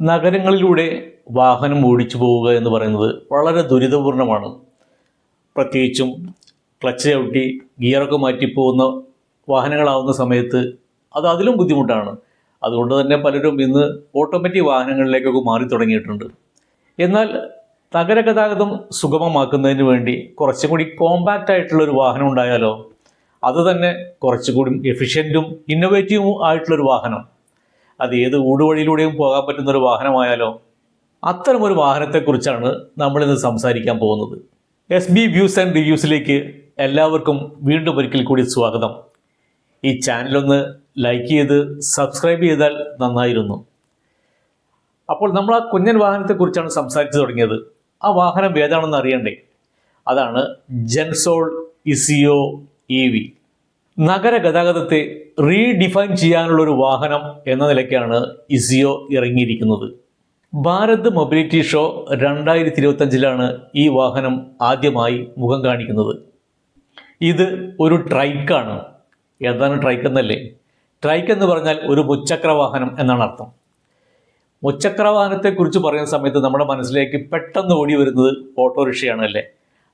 നഗരങ്ങളിലൂടെ വാഹനം ഓടിച്ചു പോവുക എന്ന് പറയുന്നത് വളരെ ദുരിതപൂർണമാണ്. പ്രത്യേകിച്ചും ക്ലച്ച് ചവിട്ടി ഗിയറൊക്കെ മാറ്റിപ്പോകുന്ന വാഹനങ്ങളാവുന്ന സമയത്ത് അത് അതിലും ബുദ്ധിമുട്ടാണ്. അതുകൊണ്ട് തന്നെ പലരും ഇന്ന് ഓട്ടോമാറ്റിക് വാഹനങ്ങളിലേക്കൊക്കെ മാറി തുടങ്ങിയിട്ടുണ്ട്. എന്നാൽ നഗര ഗതാഗതം സുഗമമാക്കുന്നതിന് വേണ്ടി കുറച്ചും കൂടി കോമ്പാക്റ്റ് ആയിട്ടുള്ള ഒരു വാഹനം ഉണ്ടായാലോ അത് തന്നെ കുറച്ചുകൂടി എഫിഷ്യന്റും ഇന്നോവേറ്റീവും ആയിട്ടുള്ളൊരു വാഹനം. അത് ഏത് ഊടുവഴിയിലൂടെയും പോകാൻ പറ്റുന്ന ഒരു വാഹനമായാലോ അത്തരമൊരു വാഹനത്തെക്കുറിച്ചാണ് നമ്മളിന്ന് സംസാരിക്കാൻ പോകുന്നത്. എസ് ബി വ്യൂസ് ആൻഡ് റിവ്യൂസിലേക്ക് എല്ലാവർക്കും വീണ്ടും ഒരിക്കൽ കൂടി സ്വാഗതം. ഈ ചാനലൊന്ന് ലൈക്ക് ചെയ്ത് സബ്സ്ക്രൈബ് ചെയ്താൽ നന്നായിരുന്നു. അപ്പോൾ നമ്മൾ ആ കുഞ്ഞൻ വാഹനത്തെക്കുറിച്ചാണ് സംസാരിച്ചു തുടങ്ങിയത്. ആ വാഹനം ഏതാണെന്ന് അറിയണ്ടേ? അതാണ് ജെൻസോൾ ഇസിയോ ഇ വി നഗര ഗതാഗതത്തെ റീഡിഫൈൻ ചെയ്യാനുള്ള ഒരു വാഹനം എന്ന നിലയ്ക്കാണ് ഇസിയോ ഇറങ്ങിയിരിക്കുന്നത്. ഭാരത് മൊബിലിറ്റി ഷോ രണ്ടായിരത്തി ഇരുപത്തഞ്ചിലാണ് ഈ വാഹനം ആദ്യമായി മുഖം കാണിക്കുന്നത്. ഇത് ഒരു ട്രൈക്കാണ് ഏതാണ് ട്രൈക്ക് എന്നല്ലേ? ട്രൈക്ക് എന്ന് പറഞ്ഞാൽ ഒരു മുച്ചക്ര വാഹനം എന്നാണ് അർത്ഥം. മുച്ചക്ര വാഹനത്തെക്കുറിച്ച് പറയുന്ന സമയത്ത് നമ്മുടെ മനസ്സിലേക്ക് പെട്ടെന്ന് ഓടി വരുന്നത് ഓട്ടോറിക്ഷയാണ് അല്ലേ?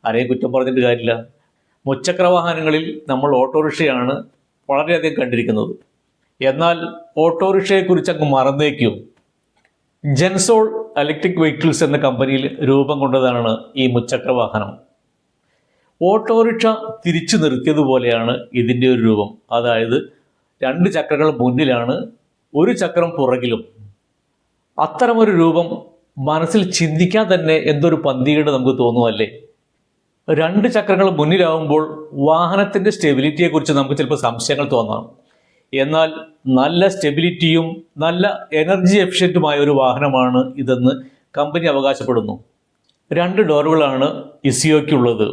ആരെയും കുറ്റം പറഞ്ഞിട്ട് കാര്യമില്ല. മുച്ചക്ര വാഹനങ്ങളിൽ നമ്മൾ ഓട്ടോറിക്ഷയാണ് വളരെയധികം കണ്ടിരിക്കുന്നത്. എന്നാൽ ഓട്ടോറിക്ഷയെക്കുറിച്ച് അങ്ങ് മറന്നേക്കും. ജെൻസോൾ ഇലക്ട്രിക് വെഹിക്കിൾസ് എന്ന കമ്പനിയിൽ രൂപം കൊണ്ടതാണ് ഈ മുച്ചക്ര വാഹനം ഓട്ടോറിക്ഷ തിരിച്ചു നിർത്തിയതുപോലെയാണ് ഇതിന്റെ ഒരു രൂപം. അതായത് രണ്ട് ചക്രങ്ങൾ മുന്നിലാണ് ഒരു ചക്രം പുറകിലും. അത്തരമൊരു രൂപം മനസ്സിൽ ചിന്തിക്കാൻ തന്നെ എന്തൊരു പന്തികേട് നമുക്ക് തോന്നുമല്ലേ രണ്ട് ചക്രങ്ങൾ മുന്നിലാവുമ്പോൾ വാഹനത്തിന്റെ സ്റ്റെബിലിറ്റിയെക്കുറിച്ച് നമുക്ക് ചിലപ്പോൾ സംശയങ്ങൾ തോന്നാം എന്നാൽ നല്ല സ്റ്റെബിലിറ്റിയും നല്ല എനർജി എഫിഷ്യന്റുമായ ഒരു വാഹനമാണ് ഇതെന്ന് കമ്പനി അവകാശപ്പെടുന്നു. രണ്ട് ഡോറുകളാണ് ഇസിയോയ്ക്കുള്ളത്.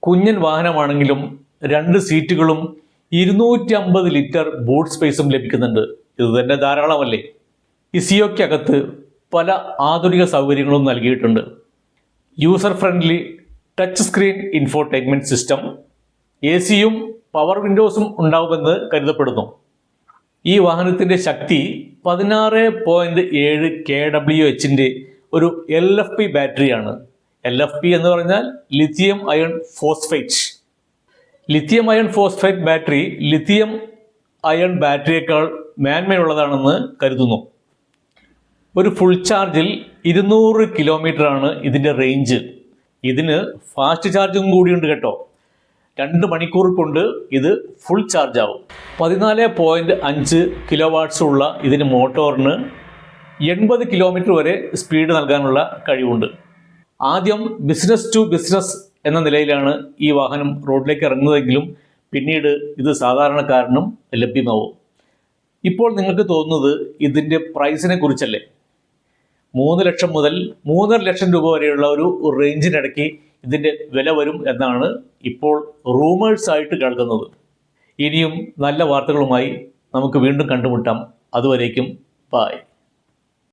കുഞ്ഞൻ വാഹനമാണെങ്കിലും രണ്ട് സീറ്റുകളും ഇരുന്നൂറ്റി അമ്പത് ലിറ്റർ ബൂട്ട് സ്പേസും ലഭിക്കുന്നുണ്ട്. ഇത് തന്നെ ധാരാളമല്ലേ? ഇസിയോയ്ക്കകത്ത് പല ആധുനിക സൗകര്യങ്ങളും നൽകിയിട്ടുണ്ട്. User friendly touch screen infotainment system A സിയും പവർ വിൻഡോസും ഉണ്ടാവുമെന്ന് കരുതപ്പെടുന്നു. ഈ വാഹനത്തിന്റെ ശക്തി പതിനാറ് പോയിന്റ് ഏഴ് കെ ഡബ്ല്യു എച്ചിന്റെ ഒരു എൽ എഫ് പി ബാറ്ററിയാണ്. എൽ എഫ് പി എന്ന് പറഞ്ഞാൽ lithium iron phosphate. Lithium iron phosphate battery lithium iron ബാറ്ററിയേക്കാൾ മേന്മയുള്ളതാണെന്ന് കരുതുന്നു. ഒരു ഫുൾ ചാർജിൽ ഇരുന്നൂറ് കിലോമീറ്റർ ആണ് ഇതിന്റെ റേഞ്ച്. ഇതിന് ഫാസ്റ്റ് ചാർജും കൂടിയുണ്ട് കേട്ടോ. രണ്ട് മണിക്കൂർ കൊണ്ട് ഇത് ഫുൾ ചാർജ് ആവും. പതിനാല് പോയിന്റ് അഞ്ച് കിലോ വാട്ട്സ് ഉള്ള ഇതിന് മോട്ടോറിന് എൺപത് കിലോമീറ്റർ വരെ സ്പീഡ് നൽകാനുള്ള കഴിവുണ്ട്. ആദ്യം ബിസിനസ് ടു ബിസിനസ് എന്ന നിലയിലാണ് ഈ വാഹനം റോഡിലേക്ക് ഇറങ്ങുന്നതെങ്കിലും പിന്നീട് ഇത് സാധാരണക്കാരനും ലഭ്യമാവും. ഇപ്പോൾ നിങ്ങൾക്ക് തോന്നുന്നത് ഇതിന്റെ പ്രൈസിനെ കുറിച്ചല്ലേ? മൂന്ന് ലക്ഷം മുതൽ മൂന്നര ലക്ഷം രൂപ വരെയുള്ള ഒരു റേഞ്ചിനിടയ്ക്ക് ഇതിന്റെ വില വരും എന്നാണ് ഇപ്പോൾ റൂമേഴ്സ് ആയിട്ട് കേൾക്കുന്നത്. ഇനിയും നല്ല വാർത്തകളുമായി നമുക്ക് വീണ്ടും കണ്ടുമുട്ടാം. അതുവരേക്കും ബായ്